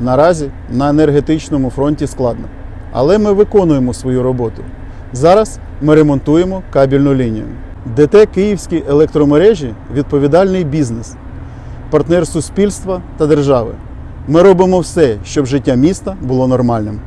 Наразі на енергетичному фронті складно. Але ми виконуємо свою роботу. Зараз ми ремонтуємо кабельну лінію. ДТ Київські електромережі відповідальний бізнес, партнер суспільства та держави. Ми робимо все, щоб життя міста було нормальним.